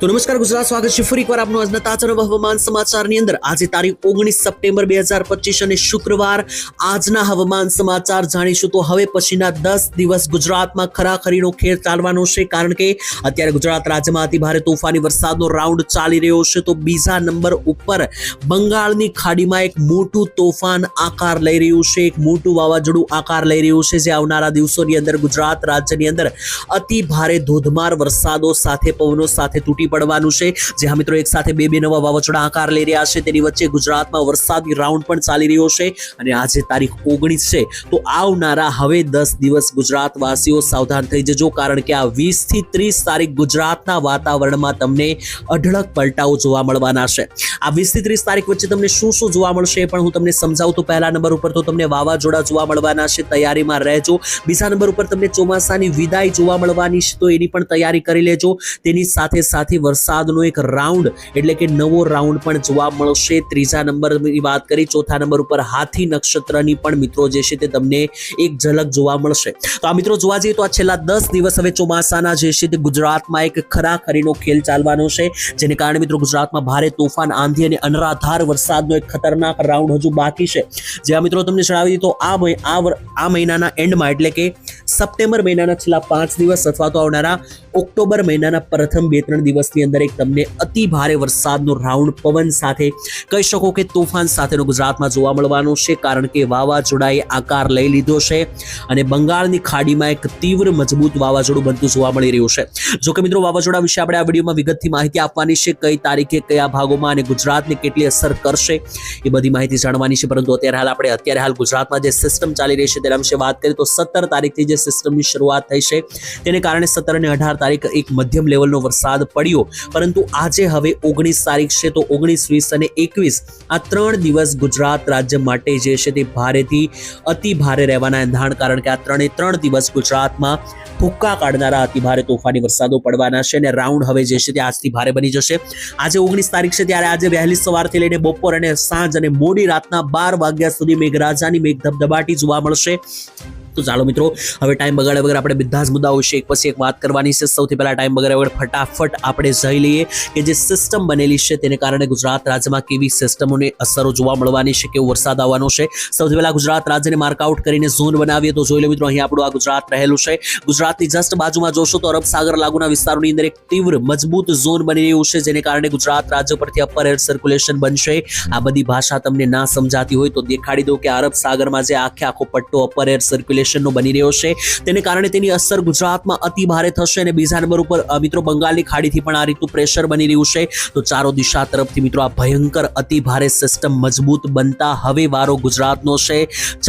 તો નમસ્કાર, ગુજરાત સ્વાગત છે ફરી એકવાર આપનું આજના તાજા હવામાન સમાચારની અંદર. આજે તારીખ ઓગણીસ સપ્ટેમ્બર બે હજાર પચીસ અને શુક્રવાર આજના હવામાન સમાચાર જાણીશું તો હવે પછીના દસ દિવસ ગુજરાતમાં ખરાખરીનો ખેર ચાલવાનો છે કારણ કે અત્યારે ગુજરાત રાજ્યમાં અતિ તોફાની વરસાદનો રાઉન્ડ ચાલી રહ્યો છે. તો બીજા નંબર ઉપર બંગાળની ખાડીમાં એક મોટું તોફાન આકાર લઈ રહ્યું છે. એક મોટું વાવાઝોડું આકાર લઈ રહ્યું છે જે આવનારા દિવસોની અંદર ગુજરાત રાજ્યની અંદર અતિ ભારે ધોધમાર વરસાદો સાથે, પવનો સાથે તૂટી પડવાનું છે. જે હા મિત્રો એક સાથે બે બે નવા વાવાઝોડા આકાર લઈ રહ્યા છે. તેની વચ્ચે ગુજરાતમાં વરસાદી રાઉન્ડ પણ ચાલી રહ્યો છે અને આજે તારીખ ઓગણીસ છે. તો આવનારા હવે દસ દિવસ ગુજરાતવાસીઓ સાવધાન થઈ જજો, કારણ કે આ વીસથી ત્રીસ તારીખ ગુજરાતના વાતાવરણમાં તમને અઢળક પલટાઓ જોવા મળવાના છે. આ વીસથી ત્રીસ તારીખ વચ્ચે તમને શું શું જોવા મળશે પણ હું તમને સમજાવું. તો પહેલા નંબર ઉપર તો તમને વાવાઝોડા જોવા મળવાના છે. તૈયારીમાં રહેજો. બીજા નંબર ઉપર તમને ચોમાસાની વિદાય જોવા મળવાની છે. તો એની પણ તૈયારી કરી લેજો. તેની સાથે સાથે વરસાદનો એક રાઉન્ડ એટલે કે નવો રાઉન્ડ પણ જોવા મળશે. ત્રીજા નંબરની વાત કરી, ચોથા નંબર ઉપર હાથી નક્ષત્રની પણ મિત્રો જે છે તે તમને એક ઝલક જોવા મળશે. તો આ મિત્રો જોવા જઈએ તો આ છેલ્લા દસ દિવસ હવે ચોમાસાના જે છે તે ગુજરાતમાં એક ખરાખરીનો ખેલ ચાલવાનો છે, જેને કારણે મિત્રો ગુજરાતમાં ભારે તોફાન, આંધી અને અનરાધાર વરસાદનો એક ખતરનાક રાઉન્ડ હજુ બાકી છે. જે આ મિત્રો તમને જણાવી દીધો આ આ મહિનાના એન્ડમાં એટલે કે સપ્ટેમ્બર મહિનાના છેલ્લા પાંચ દિવસ અથવા તો આવનારા ઓક્ટોબર મહિનાના પ્રથમ બે ત્રણ દિવસની અંદર એક તમને અતિ ભારે વરસાદનો રાઉન્ડ પવન સાથે કહી શકો કે તોફાન સાથેનો ગુજરાતમાં જોવા મળવાનો છે, કારણ કે વાવાઝોડાએ આકાર લઈ લીધો છે અને બંગાળની ખાડીમાં એક તીવ્ર મજબૂત વાવાઝોડું બનતું જોવા મળી રહ્યું છે. જો કે મિત્રો, વાવાઝોડા વિશે આપણે આ વિડીયોમાં વિગતથી માહિતી આપવાની છે, કઈ તારીખે કયા ભાગોમાં અને ગુજરાતને કેટલી અસર કરશે એ બધી માહિતી જાણવાની છે, પરંતુ અત્યારે હાલ આપણે, અત્યારે હાલ ગુજરાતમાં જે સિસ્ટમ ચાલી રહી છે તેના વિશે વાત કરીએ તો સત્તર તારીખથી જે સિસ્ટમની શરૂઆત થઈ છે, તેને કારણે સત્તર અને અઢાર તારીખ એક મધ્યમ લેવલનો વરસાદ પડ્યો. પરંતુ આજે હવે ઓગણીસ તારીખ છે તો ઓગણીસ, વીસ અને એકવીસ આ ત્રણ દિવસ ગુજરાત રાજ્ય માટે જે છે તે ભારેથી અતિ ભારે રહેવાના એંધાણ કારણ કે આ ત્રણે ત્રણ દિવસ ગુજરાતમાં ભૂક્કા કાઢનારા અતિ ભારે તોફાની વરસાદો પડવાના છે અને રાઉન્ડ હવે જે છે તે આજથી ભારે બની જશે. આજે ઓગણીસ તારીખ છે ત્યારે આજે વહેલી સવારથી લઈને બપોર અને સાંજ અને મોડી રાતના બાર વાગ્યા સુધી મેઘરાજાની મેઘ ધબધબાટી જોવા મળશે. તો ચાલો મિત્રો, હવે ટાઈમ બગાડ્યા વગર આપણે બધા જ મુદ્દાઓ વિશે એક પછી એક વાત કરવાની છે. સૌથી પહેલા ટાઈમ બગાડ્યા વગર ફટાફટ આપણે જઈ લઈએ કે જે સિસ્ટમ બનેલી છે તેને કારણે ગુજરાત રાજ્યમાં કેવી સિસ્ટમોની અસરો જોવા મળવાની છે, કેવો વરસાદ આવવાનો છે. સૌથી પહેલા ગુજરાત રાજ્યને માર્કઆઉટ કરીને ઝોન બનાવીએ તો જોઈ લો મિત્રો, અહીં આપણું આ ગુજરાત રહેલું છે. ગુજરાતની જસ્ટ બાજુમાં જોશો તો અરબ સાગર લાગુના વિસ્તારોની અંદર એક તીવ્ર મજબૂત ઝોન બની રહ્યું છે, જેને કારણે ગુજરાત રાજ્ય પરથી અપર એર સર્ક્યુલેશન બનશે. આ બધી ભાષા તમને ના સમજાતી હોય તો દેખાડી દો કે અરબ સાગરમાં જે આખે આખો પટ્ટો અપર એર સર્ક્યુલેશનનો બની રહ્યો છે. તેને કારણે તેની અસર ગુજરાતમાં અતિ ભારે થશે અને બીજા નંબર ઉપર મિત્રો, બંગાળની ખાડીથી પણ આ રીતનું પ્રેશર બની રહ્યું છે. તો ચારો દિશા તરફથી, મિત્રો, આ ભયંકર અતિ ભારે સિસ્ટમ મજબૂત બનતા હવે વારો ગુજરાતનો છે.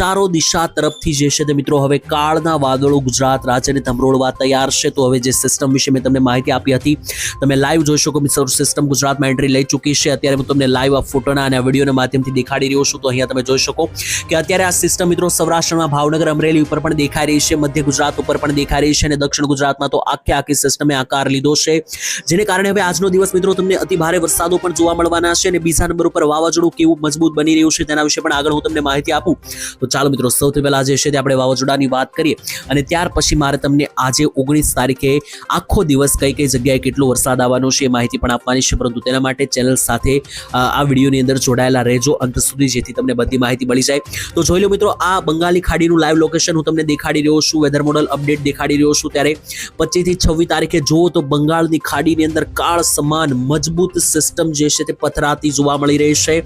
ચારો દિશા તરફથી જે છે તે, મિત્રો, હવે કાળના વાદળો ગુજરાત રાજ્યને ધમરોળવા તૈયાર છે. તો હવે જે સિસ્ટમ વિશે મેં તમને માહિતી આપી હતી, તમે લાઈવ જોઈ શકો મિત્રો સિસ્ટમ ગુજરાતમાં એન્ટ્રી લઈ ચૂકી છે. અત્યારે હું તમને લાઈવ આ ફોટોના અને વિડીયોના માધ્યમથી દેખાડી રહ્યો છું. તો અહીંયા તમે જોઈ શકો કે અત્યારે આ સિસ્ટમ મિત્રો, સૌરાષ્ટ્રમાં ભાવનગર, અમરેલી ઉપર પણ દેખાઈ રહી છે, મધ્ય ગુજરાત ઉપર પણ દેખાઈ રહી છે અને દક્ષિણ ગુજરાતમાં તો આખે આખી સિસ્ટમે આકાર લીધો છે. જેને કારણે હવે આજનો દિવસ મિત્રો તમને અતિ ભારે વરસાદો પણ જોવા મળવાના છે અને બીજા નંબર ઉપર વાવાઝોડું કેવું મજબૂત બની રહ્યું છે તેના વિશે પણ આગળ હું તમને માહિતી આપું. તો ચાલો મિત્રો, સૌથી પહેલા જે છે તે આપણે વાવાઝોડાની વાત કરીએ અને ત્યાર પછી મારે તમને આજે ઓગણીસ તારીખે આખો દિવસ કઈ કઈ જગ્યાએ કેટલો વરસાદ આવવાનો છે એ માહિતી પણ આપવાની છે, પરંતુ તેના માટે ચેનલ સાથે આ વિડીયોની અંદર જોડાયેલા રહેજો. અંત સુધી જેથી તમને બધી માહિતી મળી જાય. તો જોઈ લો મિત્રો, આ બંગાળી ખાડીનું લાઈવ લોકેશન હું તમને દેખાડી રહ્યો છું વેધર મોડલ અપડેટ દેખાડી રહ્યો છું. ત્યારે પચીસથી છવ્વીસ તારીખે જુઓ તો બંગાળની ખાડીની અંદર કાળ સમાન મજબૂત સિસ્ટમ જે છે તે પથરાતી જોવા મળી રહી છે.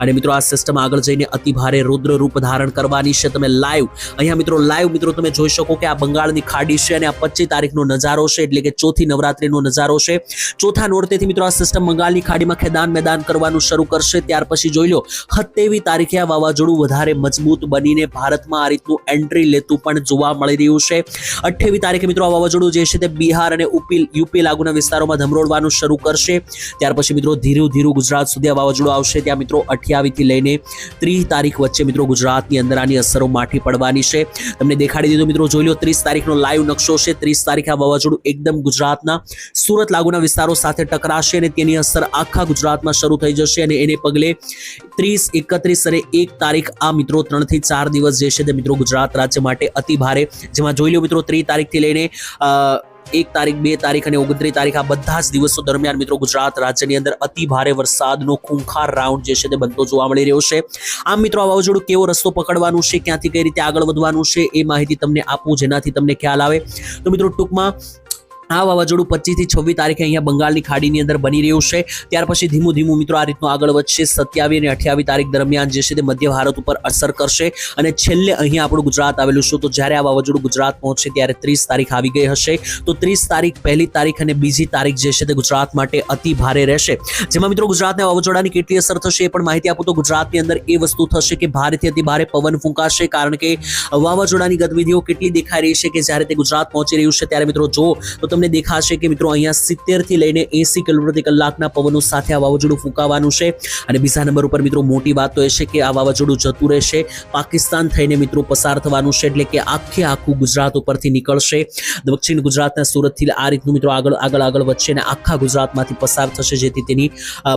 અને મિત્રો, આ સિસ્ટમ આગળ જઈને અતિ ભારે રુદ્ર રૂપ ધારણ કરવાની છે. તમે લાઈવ અહીંયા મિત્રો લાઈવ મિત્રો તમે જોઈ શકો કે આ બંગાળની ખાડી છે અને આ પચીસ તારીખનો નજારો છે. એટલે કે ચોથી નવરાત્રીનો નજારો છે. ચોથા નોરતેથી મિત્રો, આ સિસ્ટમ બંગાળની ખાડીમાં ખેદાન મેદાન કરવાનું શરૂ કરશે. ત્યાર પછી જોઈ લો સત્તેવી તારીખે આ વાવાઝોડું વધારે મજબૂત બનીને ભારતમાં આ રીતનું એન્ટ્રી લેતું પણ જોવા મળી રહ્યું છે. અઠ્યાવીસ તારીખે મિત્રો વાવાઝોડું જે છે તે બિહાર અને યુપી લાગુના વિસ્તારોમાં ધમરોડવાનું શરૂ કરશે. ત્યાર પછી મિત્રો ધીરું ધીરું ગુજરાત સુધી આ વાવાઝોડું આવશે. ત્યાં મિત્રો અઠ્યાવીસથી લઈને ત્રીસ તારીખ વચ્ચે મિત્રો ગુજરાતની અંદર આની અસરો માઠી પડવાની છે. તમને દેખાડી દીધું મિત્રો જોઈ લો ત્રીસ તારીખનો લાઈવ નકશો છે. ત્રીસ તારીખે આ વાવાઝોડું એકદમ ગુજરાતના સુરત લાગુના વિસ્તારો સાથે ટકરાશે અને તેની અસર આખા ગુજરાતમાં શરૂ થઈ જશે અને એને પગલે ત્રીસ, એકત્રીસ અને એક તારીખ આ મિત્રો ત્રણથી ચાર દિવસ જે છે તે મિત્રો ગુજરાત રાજ્ય માટે અતિ ભારે. જેમાં જોઈ લો મિત્રો, ત્રીસ તારીખથી લઈને એક તારીખ, બે તારીખ અને ઓગણત્રીસ તારીખ આ બધા જ દિવસો દરમિયાન મિત્રો ગુજરાત રાજ્યની અંદર અતિ ભારે વરસાદનો ખૂંખાર રાઉન્ડ જે છે તે બનતો જોવા મળી રહ્યો છે. આમ મિત્રો, આ વાવાઝોડું કેવો રસ્તો પકડવાનું છે, ક્યાંથી કઈ રીતે આગળ વધવાનું છે એ માહિતી તમને આપું, જેનાથી તમને ખ્યાલ આવે. તો મિત્રો, ટૂંકમાં આ વાવાઝોડું પચીસથી છવ્વીસ તારીખે અહીંયા બંગાળની ખાડીની અંદર બની રહ્યું છે. ત્યાર પછી ધીમું ધીમું મિત્રો આ રીતનું આગળ વધશે. સત્યાવીસ અને અઠ્યાવીસ તારીખ દરમિયાન જે છે તે મધ્ય ભારત ઉપર અસર કરશે. અને છેલ્લે અહીંયા આપણું ગુજરાત આવેલું છે. તો જ્યારે આ વાવાઝોડું ગુજરાત પહોંચશે ત્યારે ત્રીસ તારીખ આવી ગઈ હશે. તો ત્રીસ તારીખ પહેલી તારીખ અને બીજી તારીખ જે છે તે ગુજરાત માટે અતિ ભારે રહેશે. જેમાં મિત્રો ગુજરાતને વાવાઝોડાની કેટલી અસર થશે એ પણ માહિતી આપું તો ગુજરાતની અંદર એ વસ્તુ થશે કે ભારેથી અતિ ભારે પવન ફૂંકાશે. કારણ કે વાવાઝોડાની ગતિવિધિઓ કેટલી દેખાઈ રહી છે કે જ્યારે તે ગુજરાત પહોંચી રહ્યું છે ત્યારે મિત્રો જો તો તમને દેખાશે કે મિત્રો અહીંયા સિત્તેરથી લઈને એસી પ્રતિ કલાકના પવનો સાથે આ વાવાઝોડું ફૂંકાવાનું છે. અને બીજા નંબર ઉપર મિત્રો મોટી વાત તો એ છે કે આ વાવાઝોડું જતું રહેશે. પાકિસ્તાન થઈને મિત્રો પસાર થવાનું છે એટલે કે આખે આખું ગુજરાત ઉપરથી નીકળશે. દક્ષિણ ગુજરાતના સુરતથી આ રીતનું મિત્રો આગળ આગળ આગળ વધશે અને આખા ગુજરાતમાંથી પસાર થશે, જેથી તેની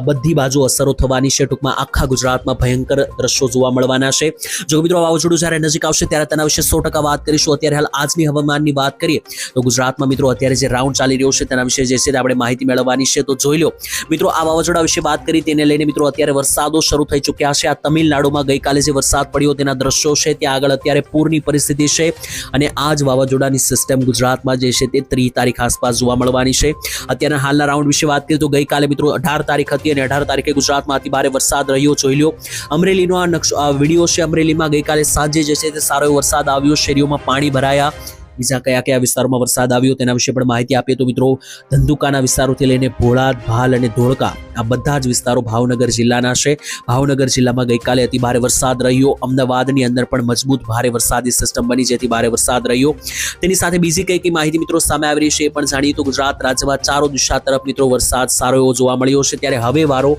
બધી બાજુ અસરો થવાની છે. ટૂંકમાં આખા ગુજરાતમાં ભયંકર દ્રશ્યો જોવા મળવાના છે. જો મિત્રો વાવાઝોડું જ્યારે નજીક આવશે ત્યારે તેના વિશે સો વાત કરીશું. અત્યારે હાલ આજની હવામાનની વાત કરીએ તો ગુજરાતમાં મિત્રો અત્યારે જે રાઉન્ડ ચાલી રહ્યો છે તેના વિશે જે છે આપણે માહિતી મેળવવાની છે. તો જોઈ લો, મિત્રો, આ વાવાઝોડા વિશે વાત કરી તેને લઈને, મિત્રો, અત્યારે વરસાદો શરૂ થઈ ચૂક્યા છે. આ તમિલનાડુમાં ગઈકાલે જે વરસાદ પડ્યો તેના દ્રશ્યો છે, ત્યાં આગળ અત્યારે પૂરની પરિસ્થિતિ છે અને આ જ વાવાઝોડાની સિસ્ટમ ગુજરાતમાં જે છે તે ત્રીસ તારીખ આસપાસ જોવા મળવાની છે. અત્યારના હાલના રાઉન્ડ વિશે વાત કરીએ તો ગઈકાલે, મિત્રો, અઢાર તારીખ હતી અને અઢાર તારીખે ગુજરાતમાં અતિ ભારે વરસાદ રહ્યો. જોઈ લો, અમરેલીનો આ નકશો વીડિયો છે અમરેલીમાં ગઈકાલે સાંજે જે છે તે સારો વરસાદ આવ્યો. શેરીઓમાં પાણી ભરાયા. બીજા કયા કયા વિસ્તારોમાં વરસાદ આવ્યો તેના વિશે પણ માહિતી આપીએ તો મિત્રો, ધંધુકાના વિસ્તારોથી લઈને ભોળાદ, ભાલ અને ધોળકા, આ બધા જ વિસ્તારો ભાવનગર જિલ્લાના છે. ભાવનગર જિલ્લામાં ગઈકાલે અતિ ભારે વરસાદ રહ્યો. અમદાવાદની અંદર પણ મજબૂત ભારે વરસાદી સિસ્ટમ બની જેથી ભારે વરસાદ રહ્યો. તેની સાથે બીજી કઈ કઈ માહિતી મિત્રો સામે આવી રહી છે એ પણ જાણીએ તો ગુજરાત રાજ્યમાં ચારો દિશા તરફ મિત્રો વરસાદ સારો એવો જોવા મળ્યો છે. ત્યારે હવે વારો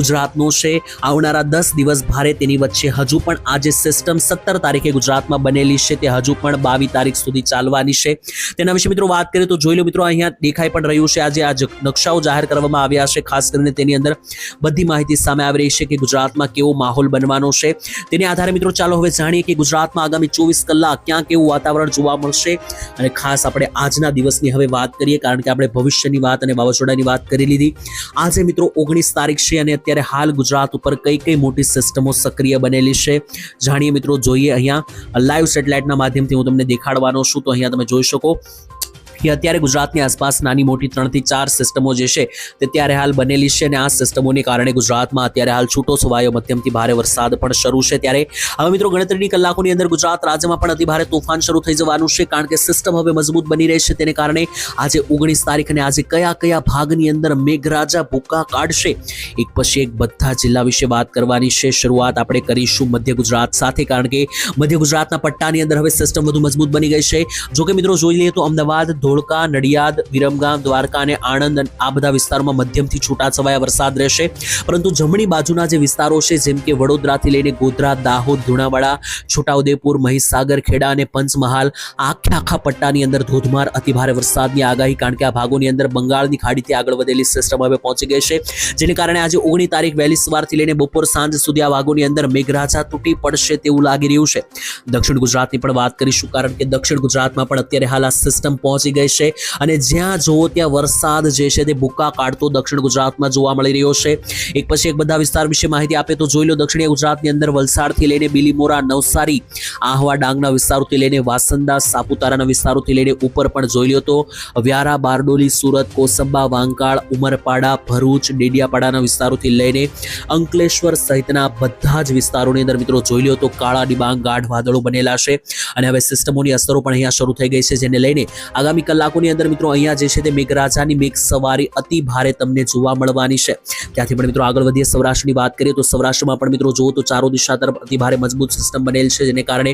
ગુજરાતનો છે. આવનારા દસ દિવસ ભારે તેની વચ્ચે હજુ પણ આ જે સિસ્ટમ સત્તર તારીખે ગુજરાતમાં બનેલી છે. તે હજુ પણ બાવીસ તારીખ સુધી ચાલવાની છે. તેના વિશે મિત્રો વાત કરીએ તો જોઈ લો મિત્રો, અહીંયા દેખાઈ પણ રહ્યું છે. આજે આ નકશાઓ જાહેર કરવામાં આવ્યા છે. ખાસ કરીને તેની અંદર બધી માહિતી સામે આવી રહી છે કે ગુજરાતમાં કેવો માહોલ બનવાનો છે. તેની આધારે મિત્રો, ચાલો હવે જાણીએ કે ગુજરાતમાં આગામી ચોવીસ કલાક ક્યાં કેવું વાતાવરણ જોવા મળશે અને ખાસ આપણે આજના દિવસની હવે વાત કરીએ, કારણ કે આપણે ભવિષ્યની વાત અને વાવાઝોડાની વાત કરી લીધી. આજે મિત્રો, ઓગણીસ તારીખ છે અને અત્યારે હાલ ગુજરાત ઉપર કઈ કઈ મોટી સિસ્ટમો સક્રિય બનેલી છે. જાણીએ મિત્રો, જોઈએ અહીંયા લાઈવ સેટેલાઇટના માધ્યમથી હું તમને દેખાડવાનો છું. તો અહીંયા તમે જોઈ શકો. કે અત્યારે ગુજરાતની આસપાસ નાની મોટી ત્રણથી ચાર સિસ્ટમો જે છે તે ત્યારે હાલ બનેલી છે અને આ સિસ્ટમોને કારણે ગુજરાતમાં અત્યારે હાલ છૂટો છવાયો. મધ્યમથી ભારે વરસાદ પણ શરૂ છે ત્યારે. હવે મિત્રો ગણતરીની કલાકોની અંદર ગુજરાત રાજ્યમાં પણ અતિ ભારે તોફાન શરૂ થઈ જવાનું છે કારણ કે સિસ્ટમ હવે મજબૂત બની રહી છે તેને કારણે આજે ઓગણીસ તારીખ અને આજે કયા કયા ભાગની અંદર મેઘરાજા ભૂકા કાઢશે એક પછી એક બધા જિલ્લા વિશે વાત કરવાની છે. શરૂઆત આપણે કરીશું મધ્ય ગુજરાત સાથે કારણ કે મધ્ય ગુજરાતના પટ્ટાની અંદર હવે સિસ્ટમ વધુ મજબૂત બની ગઈ છે. જોકે મિત્રો જોઈ લઈએ તો અમદાવાદ ધોળકા, નડિયાદ, વિરમગામ, દ્વારકા અને આણંદ આ બધા વિસ્તારોમાં મધ્યમથી છૂટાછવાયા વરસાદ રહેશે. પરંતુ જમણી બાજુના જે વિસ્તારો છે, જેમ કે વડોદરાથી લઈને ગોધરા, દાહોદ લુણાવાડા છોટાઉદેપુર, મહીસાગર, ખેડા અને પંચમહાલ, આખા આખા પટ્ટાની અંદર ધોધમાર અતિભારે વરસાદની આગાહી, કારણ કે આ ભાગોની અંદર બંગાળની ખાડીથી આગળ વધેલી સિસ્ટમ હવે પહોંચી ગઈ છે. જેને કારણે આજે ઓગણી તારીખ વહેલી સવારથી લઈને બપોર સાંજ સુધી આ ભાગોની અંદર મેઘરાજા તૂટી પડશે તેવું લાગી રહ્યું છે. દક્ષિણ ગુજરાતની પણ વાત કરીશું, કારણ કે દક્ષિણ ગુજરાતમાં પણ અત્યારે હાલ આ સિસ્ટમ પહોંચી ગઈ છે. અને જ્યાં જુઓ ત્યાં વરસાદ જે છે તે ભૂકા કાઢતો દક્ષિણ ગુજરાતમાં જોવા મળી રહ્યો છે. એક પછી એક બધા વિસ્તાર વિશે માહિતી આપે તો જોઈ લો દક્ષિણ ગુજરાતની અંદર વલસાડથી લઈને બિલીમોરા, નવસારી, આહવા, ડાંગના વિસ્તારોથી લઈને વાસંદા, સાપુતારાના વિસ્તારોથી લઈને ઉપર પણ જોઈ લો તો વ્યારા, બારડોલી, સુરત, કોસંબા, વાંકાળ, ઉમરપાડા, ભરૂચ, ડેડિયાપાડાના વિસ્તારોથી લઈને અંકલેશ્વર સહિતના બધા જ વિસ્તારોની અંદર મિત્રો જોઈ લો તો કાળા ડિબાંગ ગાઢ વાદળો બનેલા છે. અને હવે સિસ્ટમોની અસરો પણ અહીંયા શરૂ થઈ ગઈ છે, જેને લઈને આગામી કલાકોની અંદર મિત્રો અહીંયા જે છે તે મેઘરાજાની મેઘ સવારી અતિ ભારે તમને જોવા મળવાની છે. ત્યાંથી પણ મિત્રો આગળ વધીએ સૌરાષ્ટ્રની વાત કરીએ તો સૌરાષ્ટ્રમાં પણ મિત્રો જુઓ તો ચારો દિશા તરફ અતિ ભારે મજબૂત સિસ્ટમ બનેલ છે જેને કારણે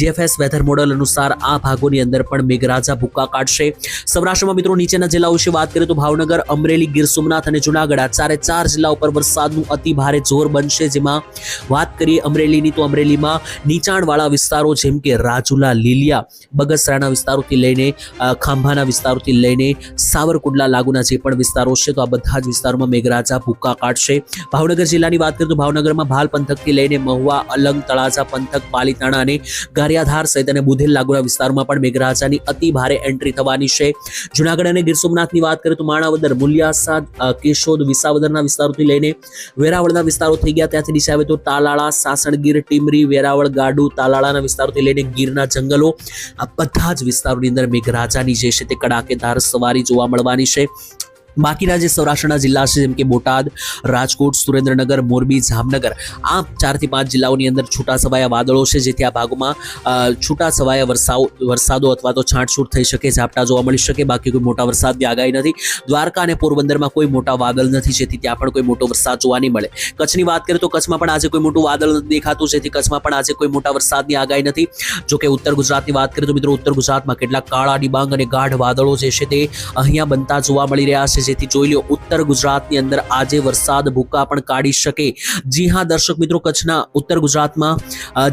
જીએફએસ વેધર મોડલ અનુસાર આ ભાગોની અંદર પણ મેઘરાજા ભૂકા કાઢશે. સૌરાષ્ટ્રમાં મિત્રો નીચેના જિલ્લાઓ વિશે વાત કરીએ તો ભાવનગર, અમરેલી, ગીર સોમનાથ અને જુનાગઢ આ ચારે ચાર જિલ્લા ઉપર વરસાદનું અતિ ભારે જોર બનશે જેમાં વાત કરીએ અમરેલીની તો અમરેલીમાં નીચાણવાળા વિસ્તારો જેમ કે રાજુલા, લીલિયા, બગસરાના વિસ્તારોથી લઈને ખાંભાના વિસ્તારોથી લઈને સાવરકુંડલા લાગુના જે પણ વિસ્તારો છે, તો આ બધા જ વિસ્તારોમાં મેઘરાજા ભૂક્કા કાઢશે. ભાવનગર જિલ્લાની વાત કરીએ તો ભાવનગરમાં ભાલ પંથકથી લઈને મહુવા, અલંગ, તળાજા પંથક, પાલીતાણા અને ગારિયાધાર સહિત અને બુધેલ લાગુના વિસ્તારોમાં પણ મેઘરાજાની અતિ ભારે એન્ટ્રી થવાની છે. જુનાગઢ અને ગીર સોમનાથની વાત કરીએ તો માણાવદર મુલિયાસા કેશોદ, વિસાવદરના વિસ્તારોથી લઈને વેરાવળના વિસ્તારો થઈ ગયા. ત્યાંથી નીચે આવે તો તાલાળા, સાસણગીર, ટીમરી, વેરાવળ, ગાડુ, તાલાળાના વિસ્તારોથી લઈને ગીરના જંગલો, આ બધા જ વિસ્તારોની અંદર મેઘરાજાની જે છે તે કડાકેદાર સવારી જોવા મળવાની છે. બાકીના જે સૌરાષ્ટ્રના જિલ્લા છે, જેમ કે બોટાદ, રાજકોટ, સુરેન્દ્રનગર, મોરબી, જામનગર, આ ચારથી પાંચ જિલ્લાઓની અંદર છૂટાછવાયા વાદળો છે, જેથી આ ભાગમાં છૂટા છૂટાછવાયા વરસાદ વરસાદો અથવા તો છાંટછૂટ થઈ શકે, ઝાપટા જોવા મળી શકે. બાકી કોઈ મોટા વરસાદની આગાહી નથી. દ્વારકા અને પોરબંદરમાં કોઈ મોટા વાદળ નથી, જેથી ત્યાં પણ કોઈ મોટો વરસાદ જોવા નહીં મળે. કચ્છની વાત કરીએ તો કચ્છમાં પણ આજે કોઈ મોટું વાદળ દેખાતું, જેથી કચ્છમાં પણ આજે કોઈ મોટા વરસાદની આગાહી નથી. જો કે ઉત્તર ગુજરાતની વાત કરીએ તો મિત્રો, ઉત્તર ગુજરાતમાં કેટલાક કાળા ડિબાંગ અને ગાઢ વાદળો જે છે તે અહીંયા બનતા જોવા મળી રહ્યા છે જેથી જોઈ લો ઉત્તર ગુજરાતની અંદર આજે વરસાદ, ભૂકા પણ કાઢી શકે. જી હા, દર્શક મિત્રો, કચ્છના ઉત્તર ગુજરાતમાં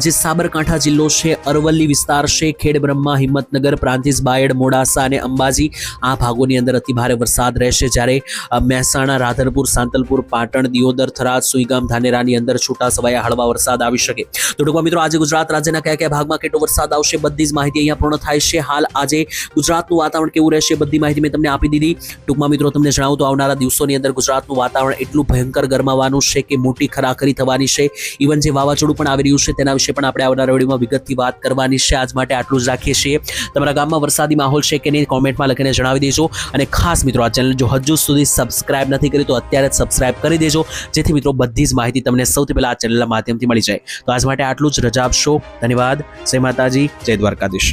જે સાબરકાંઠા જિલ્લો છે, અરવલ્લી વિસ્તાર છે ખેડ બ્રહ્મા હિંમતનગર, પ્રાંતિજ, બાયડ, મોડાસા અને અંબાજી, આ ભાગોની અંદર અતિભારે વરસાદ રહેશે જ્યારે મહેસાણા, રાધનપુર, સાંતલપુર, પાટણ, દિયોદર, થરાદ, સુઈગામ, ધાનેરાની અંદર છૂટા સવાયા હળવા વરસાદ આવી શકે. તો ટૂંકમાં મિત્રો, આજે ગુજરાત રાજ્યના કયા કયા ભાગમાં કેટલો વરસાદ આવશે બધી જ માહિતી અહીંયા પૂર્ણ થાય છે. હાલ આજે ગુજરાતનું વાતાવરણ કેવું રહેશે બધી માહિતી મેં તમને આપી દીધી. ટૂંકમાં મિત્રો તમને જણાવું તો આવનારા દિવસોની અંદર ગુજરાતનું વાતાવરણ એટલું ભયંકર ગરમાવાનું છે કે મોટી ખરાખરી થવાની છે. ઇવન જે વાવાઝોડું પણ આવી રહ્યું છે તેના વિશે પણ આપણે આવનારા વિડીયોમાં વિગતથી વાત કરવાની છે. આજ માટે આટલું જ રાખીએ છીએ. તમારા ગામમાં વરસાદી માહોલ છે કે નહીં કોમેન્ટમાં લખીને જણાવી દેજો. અને ખાસ મિત્રો, આ ચેનલ જો હજુ સુધી સબસ્ક્રાઇબ નથી કરી તો અત્યારે જ સબસ્ક્રાઇબ કરી દેજો. જેથી મિત્રો બધી જ માહિતી તમને સૌથી પહેલાં આ ચેનલના માધ્યમથી મળી જાય. તો આજ માટે આટલું જ રજા આપશો. ધન્યવાદ. જય માતાજી. જય દ્વારકાધીશ.